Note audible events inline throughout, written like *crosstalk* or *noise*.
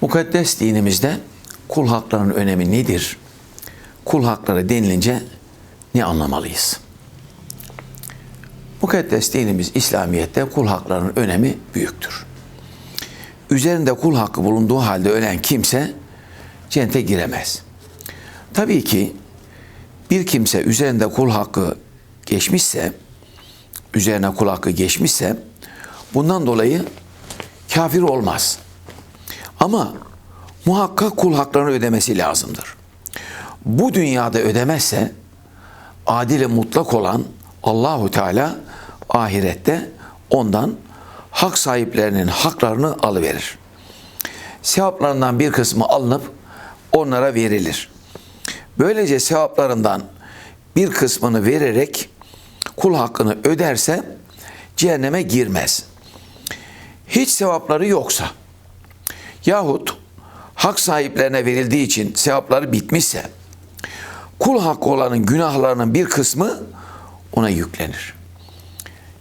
Mukaddes dinimizde kul haklarının önemi nedir? Kul hakları denilince ne anlamalıyız? Mukaddes dinimiz İslamiyet'te kul haklarının önemi büyüktür. Üzerinde kul hakkı bulunduğu halde ölen kimse cennete giremez. Tabii ki bir kimse üzerinde kul hakkı geçmişse, üzerine kul hakkı geçmişse bundan dolayı kafir olmaz. Ama muhakkak kul haklarını ödemesi lazımdır. Bu dünyada ödemezse adil mutlak olan Allahu Teala ahirette ondan hak sahiplerinin haklarını alıverir. Sevaplarından bir kısmı alınıp onlara verilir. Böylece sevaplarından bir kısmını vererek kul hakkını öderse cehenneme girmez. Hiç sevapları yoksa yahut hak sahiplerine verildiği için sevapları bitmişse kul hakkı olanın günahlarının bir kısmı ona yüklenir.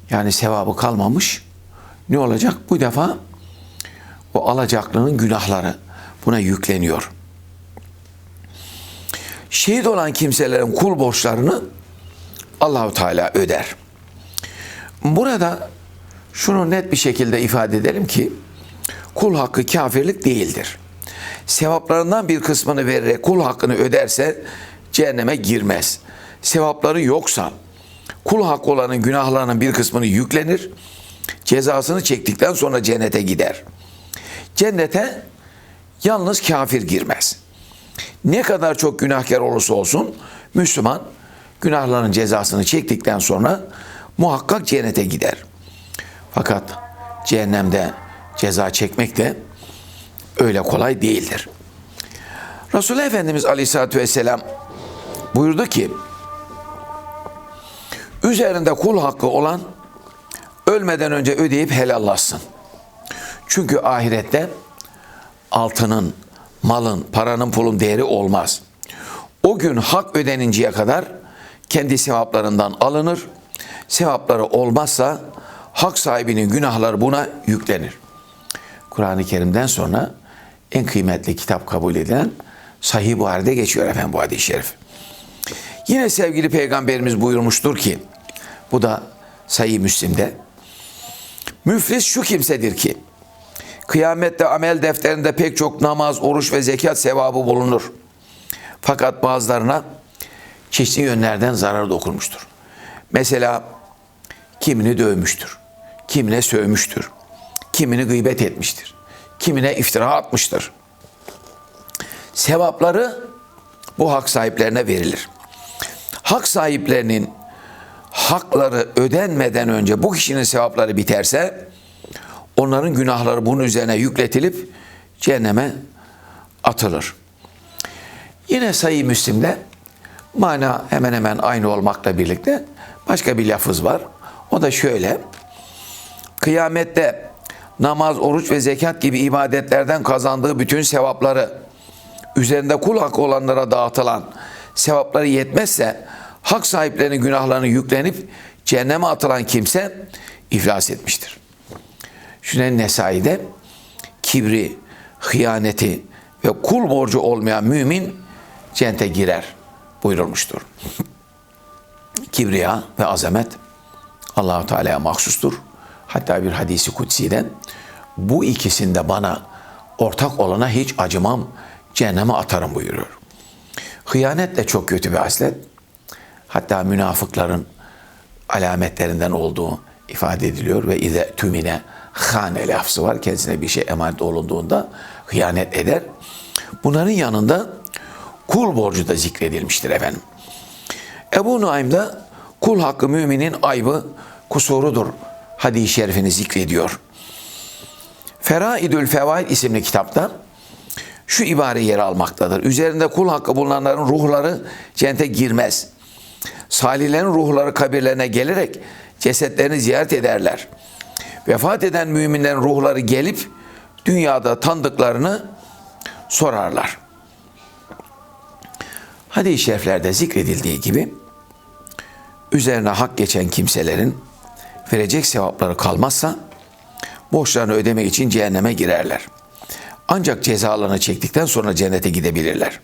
Yani sevabı kalmamış. Ne olacak? Bu defa o alacaklının günahları buna yükleniyor. Şehit olan kimselerin kul borçlarını Allahu Teala öder. Burada şunu net bir şekilde ifade edelim ki kul hakkı kafirlik değildir. Sevaplarından bir kısmını vererek kul hakkını öderse cehenneme girmez. Sevapları yoksa kul hakkı olanın günahlarının bir kısmını yüklenir. Cezasını çektikten sonra cennete gider. Cennete yalnız kafir girmez. Ne kadar çok günahkar olursa olsun Müslüman günahların cezasını çektikten sonra muhakkak cennete gider. Fakat cehennemde ceza çekmek de öyle kolay değildir. Resulullah Efendimiz Aleyhisselatü Vesselam buyurdu ki üzerinde kul hakkı olan ölmeden önce ödeyip helallaşsın. Çünkü ahirette altının, malın, paranın, pulun değeri olmaz. O gün hak ödeninceye kadar kendi sevaplarından alınır. Sevapları olmazsa hak sahibinin günahları buna yüklenir. Kur'an-ı Kerim'den sonra en kıymetli kitap kabul edilen Sahih Buhari'de geçiyor efendim bu hadis-i şerif. Yine sevgili peygamberimiz buyurmuştur ki, bu da Sahih Müslim'de, müflis şu kimsedir ki, kıyamette amel defterinde pek çok namaz, oruç ve zekat sevabı bulunur. Fakat bazılarına çeşitli yönlerden zarar dokunmuştur. Mesela kimini dövmüştür, kimine sövmüştür, kimini gıybet etmiştir, kimine iftira atmıştır. Sevapları bu hak sahiplerine verilir. Hak sahiplerinin hakları ödenmeden önce bu kişinin sevapları biterse onların günahları bunun üzerine yükletilip cehenneme atılır. Yine sayı Müslim'de mana hemen hemen aynı olmakla birlikte başka bir lafız var. O da şöyle. Kıyamette namaz, oruç ve zekat gibi ibadetlerden kazandığı bütün sevapları üzerinde kul hakkı olanlara dağıtılan sevapları yetmezse hak sahiplerinin günahlarını yüklenip cehenneme atılan kimse iflas etmiştir. Şünen Nesai'de kibri, hıyaneti ve kul borcu olmayan mümin cennete girer buyurulmuştur. *laughs* Kibriya ve azamet Allahu Teala'ya mahsustur. Hatta bir hadisi kutsi'den bu ikisinde bana ortak olana hiç acımam, cehenneme atarım buyuruyor. Hıyanet de çok kötü bir haslet. Hatta münafıkların alametlerinden olduğu ifade ediliyor ve ize tümine hane lafzı var. Kendisine bir şey emanet olunduğunda hıyanet eder. Bunların yanında kul borcu da zikredilmiştir efendim. Ebu Nuaym'da kul hakkı müminin aybı kusurudur hadis-i şerifini zikrediyor. Feraidül Fevaid isimli kitapta şu ibare yer almaktadır. Üzerinde kul hakkı bulunanların ruhları cennete girmez. Salihlerin ruhları kabirlerine gelerek cesetlerini ziyaret ederler. Vefat eden müminlerin ruhları gelip dünyada tanıdıklarını sorarlar. Hadis-i şeriflerde zikredildiği gibi üzerine hak geçen kimselerin verecek sevapları kalmazsa borçlarını ödemek için cehenneme girerler. ancak cezalarını çektikten sonra cennete gidebilirler.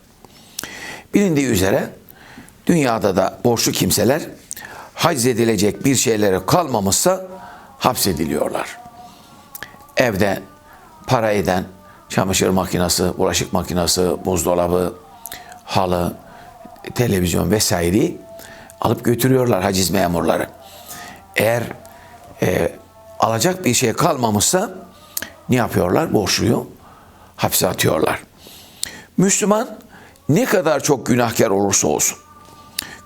Bilindiği üzere dünyada da borçlu kimseler haciz edilecek bir şeylere kalmamışsa hapsediliyorlar. Evde para eden çamaşır makinesi, bulaşık makinesi, buzdolabı, halı, televizyon vesaireyi alıp götürüyorlar haciz memurları. Eğer e, alacak bir şey kalmamışsa ne yapıyorlar? Borçluyu hapse atıyorlar. Müslüman ne kadar çok günahkar olursa olsun,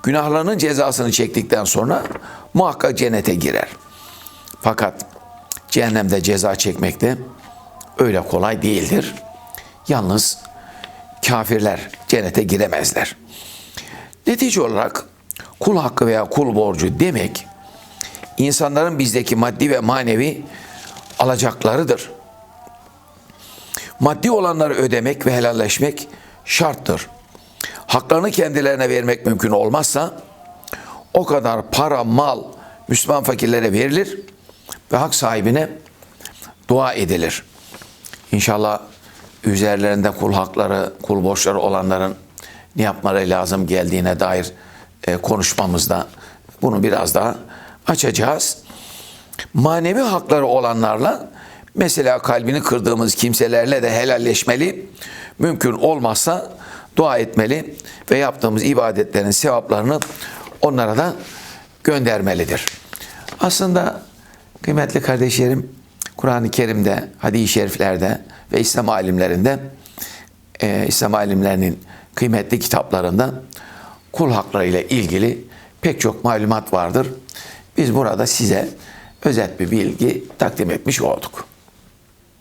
günahlarının cezasını çektikten sonra muhakkak cennete girer. Fakat cehennemde ceza çekmek de öyle kolay değildir. Yalnız kafirler cennete giremezler. Netice olarak kul hakkı veya kul borcu demek insanların bizdeki maddi ve manevi alacaklarıdır. Maddi olanları ödemek ve helalleşmek şarttır. Haklarını kendilerine vermek mümkün olmazsa o kadar para, mal Müslüman fakirlere verilir ve hak sahibine dua edilir. İnşallah üzerlerinde kul hakları, kul borçları olanların ne yapmaları lazım geldiğine dair e, konuşmamızda bunu biraz daha açacağız. Manevi hakları olanlarla mesela kalbini kırdığımız kimselerle de helalleşmeli. Mümkün olmazsa dua etmeli ve yaptığımız ibadetlerin sevaplarını onlara da göndermelidir. Aslında kıymetli kardeşlerim Kur'an-ı Kerim'de, hadis-i şeriflerde ve İslam alimlerinde e, İslam alimlerinin kıymetli kitaplarında kul hakları ile ilgili pek çok malumat vardır. Biz burada size özet bir bilgi takdim etmiş olduk.